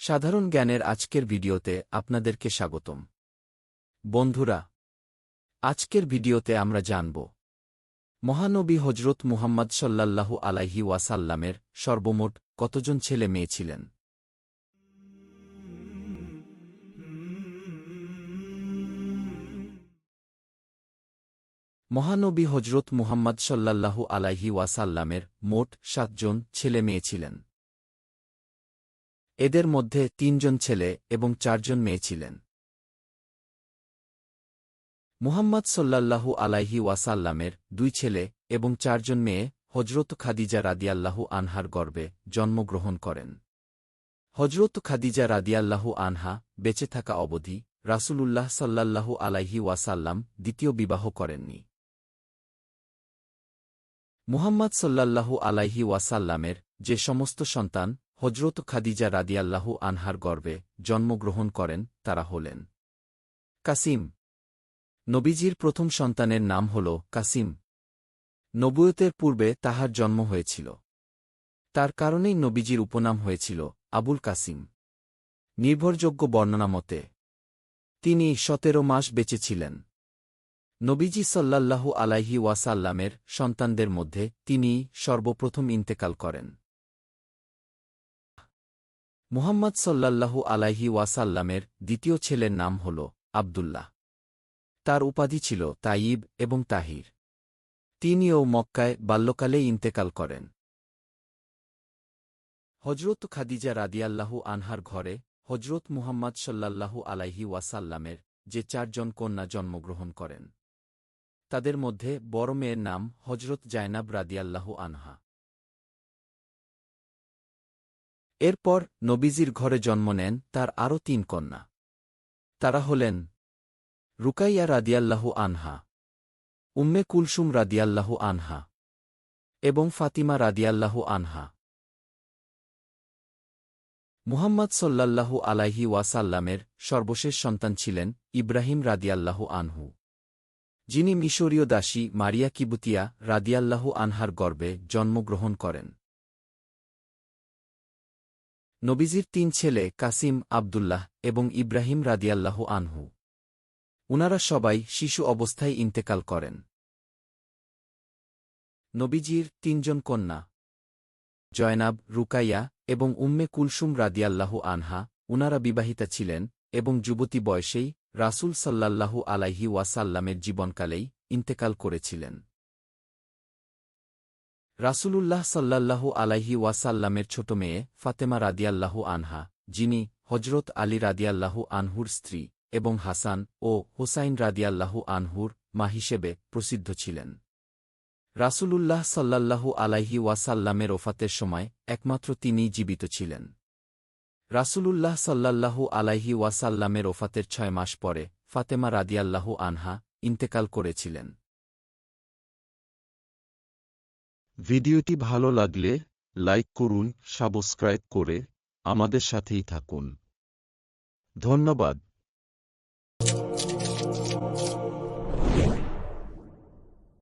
সাধারণ জ্ঞানের আজকের ভিডিওতে আপনাদেরকে স্বাগতম। বন্ধুরা, আজকের ভিডিওতে আমরা জানব, মহানবী হজরত মুহাম্মদ সাল্লাল্লাহু আলাইহি ওয়াসাল্লামের সর্বমোট কতজন ছেলে মেয়ে ছিলেন? মহানবী হজরত মুহাম্মদ সাল্লাল্লাহু আলাইহি ওয়াসাল্লামের মোট সাতজন ছেলে মেয়ে ছিলেন। এদের মধ্যে তিনজন ছেলে এবং চারজন মেয়ে ছিলেন। মুহাম্মদ সাল্লাল্লাহু আলাইহি ওয়াসাল্লামের দুই ছেলে এবং চারজন মেয়ে হজরত খাদিজা রাদিয়াল্লাহু আনহার গর্বে জন্মগ্রহণ করেন। হজরত খাদিজা রাদিয়াল্লাহু আনহা বেঁচে থাকা অবধি রাসূলুল্লাহ সাল্লাল্লাহু আলাইহি ওয়াসাল্লাম দ্বিতীয় বিবাহ করেননি। মুহাম্মদ সাল্লাল্লাহু আলাইহি ওয়াসাল্লামের যে সমস্ত সন্তান হজরত খাদিজা রাদিয়াল্লাহু আনহার গর্বে জন্মগ্রহণ করেন, তারা হলেন কাসিম। নবীজির প্রথম সন্তানের নাম হল কাসিম। নবুয়তের পূর্বে তাহার জন্ম হয়েছিল। তার কারণেই নবীজির উপনাম হয়েছিল আবুল কাসিম। নির্ভরযোগ্য বর্ণনা মতে, তিনি সতেরো মাস বেঁচেছিলেন নবীজি সাল্লাল্লাহু আলাইহি ওয়াসাল্লামের সন্তানদের মধ্যে তিনি সর্বপ্রথম ইন্তেকাল করেন। মুহাম্মদ সাল্লাল্লাহু আলাইহি ওয়াসাল্লামের দ্বিতীয় ছেলের নাম হল আবদুল্লাহ। তার উপাধি ছিল তাইব এবং তাহির। তিনিও মক্কায় বাল্যকালেই ইন্তেকাল করেন। হজরত খাদিজা রাদিয়াল্লাহু আনহার ঘরে হজরত মুহাম্মদ সাল্লাল্লাহু আলাইহি ওয়াসাল্লামের যে চারজন কন্যা জন্মগ্রহণ করেন। তাদের মধ্যে বড় মেয়ের নাম হজরত জায়নাব রাদিয়াল্লাহু আনহা। এরপর নবীজির ঘরে জন্ম নেন তার আরও তিন কন্যা। তারা হলেন রুকাইয়া রাদিয়াল্লাহু আনহা, উম্মে কুলসুম রাদিয়াল্লাহু আনহা এবং ফাতিমা রাদিয়াল্লাহু আনহা। মুহাম্মদ সাল্লাল্লাহু আলাইহি ওয়াসাল্লামের সর্বশেষ সন্তান ছিলেন ইব্রাহিম রাদিয়াল্লাহু আনহু, যিনি মিশরীয় দাসী মারিয়া কিবুতিয়া রাদিয়াল্লাহু আনহার গর্বে জন্মগ্রহণ করেন। নবীজির তিন ছেলে কাসিম আবদুল্লাহ এবং ইব্রাহিম রাদিয়াল্লাহু আনহু। উনারা সবাই শিশু অবস্থায় ইন্তেকাল করেন। নবীজির তিনজন কন্যা। জয়নাব, রুকাইয়া এবং উম্মে কুলসুম রাদিয়াল্লাহু আনহা উনারা বিবাহিতা ছিলেন এবং যুবতী বয়সেই রাসূল সাল্লাল্লাহু আলাইহি ওয়াসাল্লামের জীবনকালেই ইন্তেকাল করেছিলেন। রাসূলুল্লাহ সাল্লাল্লাহু আলাইহি ওয়াসাল্লামের ছোট মেয়ে ফাতেমা রাদিয়াল্লাহু আনহা, যিনি হজরত আলী রাদিয়াল্লাহু আনহুর স্ত্রী এবং হাসান ও হোসাইন রাদিয়াল্লাহু আনহুর মা হিসেবে প্রসিদ্ধ ছিলেন। রাসূলুল্লাহ সাল্লাল্লাহু আলাইহি ওয়াসাল্লামের ওফাতের সময় একমাত্র তিনিই জীবিত ছিলেন। রাসূলুল্লাহ সাল্লাল্লাহু আলাইহি ওয়াসাল্লামের ওফাতের ছয় মাস পরে ফাতেমা রাদিয়াল্লাহু আনহা ইন্তেকাল করেছিলেন। ভিডিওটি ভালো লাগলে লাইক করুন সাবস্ক্রাইব করে আমাদের সাথেই থাকুন। ধন্যবাদ।